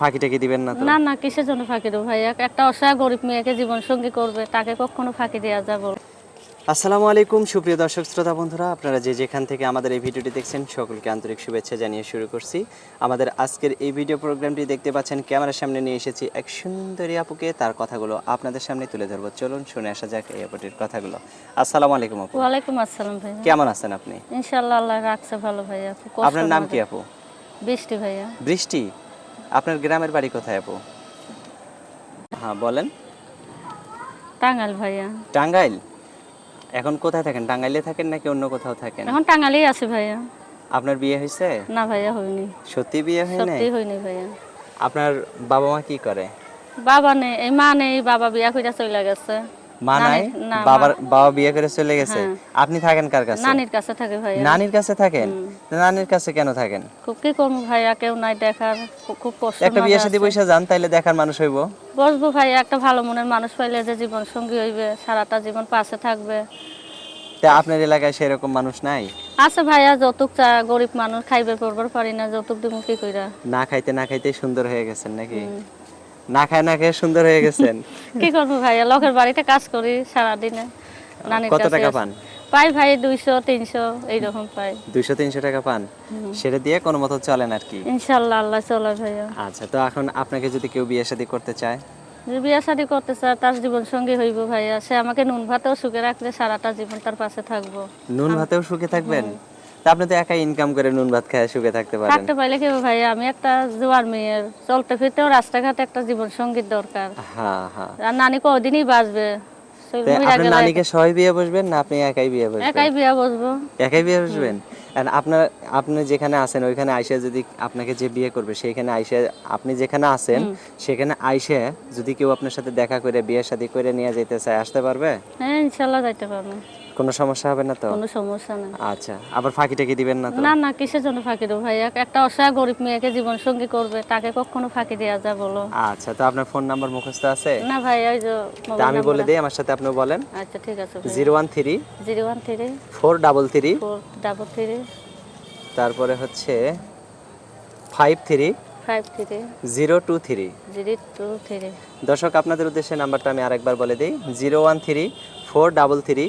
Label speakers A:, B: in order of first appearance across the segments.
A: ফাঁকি টাকি দিবেন না
B: না না কিসের জন্য ফাঁকি দেবো ভাইয়া? একটা অসহায় গরিব মেয়েকে জীবন সঙ্গী করবে তাকে কখনো ফাঁকি দেওয়া যাবে
A: আসসালামু আলাইকুম সুপ্রিয় দর্শক শ্রোতা বন্ধুরা আপনারা যে যেখান থেকে আমাদের এই ভিডিওটি দেখছেন সকলকে আন্তরিক শুভেচ্ছা জানিয়ে শুরু করছি। আমাদের আজকের এই ভিডিও প্রোগ্রামটি দেখতে পাচ্ছেন ক্যামেরার সামনে নিয়ে এসেছি এক সুন্দরী আপুকে তার কথাগুলো আপনাদের সামনে তুলে ধরবো। চলুন শুনে আসা যাক এই আপুটির কথাগুলো। আসসালামু আলাইকুম আপু।
B: ওয়ালাইকুম আসসালাম ভাইয়া।
A: কেমন আছেন আপনি?
B: ইনশাল্লাহ আল্লাহ রাখছে ভালো ভাইয়া
A: আপনার নাম কি আপু?
B: বৃষ্টি ভাইয়া।
A: বৃষ্টি? আপনার গ্রামের বাড়ি কোথায় আপু? হ্যাঁ বলেন।
B: টাঙ্গাইল ভাইয়া।
A: টাঙ্গাইল? এখন কোথায় থাকেন? টাঙ্গাইলে থাকেন নাকি অন্য কোথাও থাকেন?
B: এখন টাঙ্গাইলেই আছে ভাইয়া।
A: আপনার বিয়ে হয়েছে?
B: না ভাইয়া হয়নি।
A: সত্যি বিয়ে হয় নাই
B: সত্যি হয়নি ভাইয়া।
A: আপনার বাবা মা কি করে?
B: বাবা নেই এই মা নেই বাবা বিয়া কইরা চলে গেছে।
A: মা নাই? বাবার বাবা বিয়ে করে চলে গেছে?
B: হ্যাঁ।
A: আপনি থাকেন কার কাছে?
B: নানির কাছে থাকে ভাইয়া।
A: নানির কাছে থাকেন? নানির কাছে কেন থাকেন?
B: খুব কি করব ভাইয়া কেউ নাই দেখার খুব- কষ্ট
A: একটা বিয়ে শাদী পয়সা যান তাইলে দেখার মানুষ হইব।
B: বসবো ভাইয়া একটা ভালো মনের মানুষ পাইলে যে জীবন সঙ্গী হইবে সারাটা জীবন পাশে থাকবে।
A: তা আপনার এলাকায় সেরকম মানুষ নাই?
B: আছে ভাইয়া চা গরিব মানুষ খাইবে পড়বার পারি না যৌতুক দিব কি কইরা?
A: না খাইতে না খাইতে সুন্দর হয়ে গেছেন নাকি? না খায় না খেয়ে সুন্দর হয়ে গেছেন?
B: কি করব ভাইয়া লোকের বাড়িতে কাজ করি সারাদিনে।
A: কত টাকা পান?
B: পাই ভাই দুইশো তিনশো এইরকম পাই।
A: দুইশো তিনশো টাকা পান? সেটা দিয়ে কোনো মতো চলেন আর কি।
B: ইনশাল্লাহ আল্লাহ চলে ভাইয়া।
A: আচ্ছা তো এখন আপনাকে যদি কেউ বিয়ে শাদী করতে চায়?
B: বিয়া শাদী করতে চায় তার জীবন সঙ্গী হইব ভাইয়া। সে আমাকে নুন ভাতেও সুখে রাখলে সারাটা জীবন তার পাশে থাকব।
A: নুন ভাতেও সুখে থাকবেন? তা আপনি তো একাই ইনকাম করে নুন ভাত খায় সুখে থাকতে পারেন।
B: থাকতে পাইলে কি ভাইয়া? আমি একটা জোয়ার মেয়ের চলতে ফিরতেও রাস্তাঘাটে একটা জীবন সঙ্গীর দরকার।
A: হ্যাঁ হ্যাঁ।
B: আর নানি কদিনই বাঁচবে?
A: আপনার নানিকে সবাই বিয়ে বসবেন না আপনি একাই বিয়ে বসবেন?
B: একাই বিয়ে বসবো।
A: একাই বিয়ে বসবেন? আর আপনার আপনি যেখানে আছেন ওইখানে আইসা যদি আপনাকে যে বিয়ে করবে সেইখানে আইসা আপনি যেখানে আছেন সেখানে আইসে যদি কেউ আপনার সাথে দেখা করে বিয়ে শাদী করে নিয়ে যেতে চায় আসতে পারবে?
B: হ্যাঁ ইনশাল্লাহ যাইতে পারব।
A: কোনো সমস্যা হবে না তো?
B: কোনো সমস্যা নেই
A: আচ্ছা আবার ফাঁকি টাকি দিবেন না তো?
B: না না কিসের জন্য ফাঁকি দেবো ভাইয়া? একটা অসহায় গরিব মেয়েকে জীবন সঙ্গী করবে তাকে কখনো ফাঁকি দেওয়া যায় বলো।
A: আচ্ছা তো আপনার ফোন নাম্বার মুখস্থ আছে?
B: না ভাই ওই যে
A: তা আমি বলে দিই আমার সাথে আপনি বলেন।
B: আচ্ছা ঠিক আছে
A: zero one three
B: zero one three
A: four double three
B: four double three
A: তারপরে হচ্ছে five three zero two three দর্শক আপনাদের উদ্দেশ্যে নাম্বারটা আমি আরেকবার বলে দিই। Zero one three four double three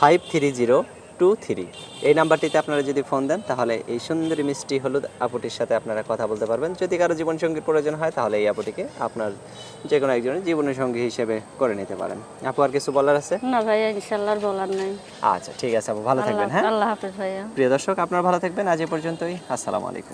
A: five three zero two three এই নাম্বারটিতে আপনারা যদি ফোন দেন তাহলে এই সুন্দরী মিষ্টি হলুদ আপুটির সাথে আপনারা কথা বলতে পারবেন। যদি কারও জীবনসঙ্গীর প্রয়োজন হয় তাহলে এই আপুটিকে আপনার যে কোনো একজনের জীবনসঙ্গী হিসেবে করে নিতে পারেন। আপু আর কিছু বলার আছে?
B: না ভাইয়া ইনশাল্লাহ আর বলার নাই।
A: আচ্ছা ঠিক আছে আপু ভালো থাকবেন হ্যাঁ?
B: আল্লাহ হাফেজ ভাইয়া।
A: প্রিয় দর্শক আপনারা ভালো থাকবেন। আজ এ পর্যন্তই। আসসালামু আলাইকুম।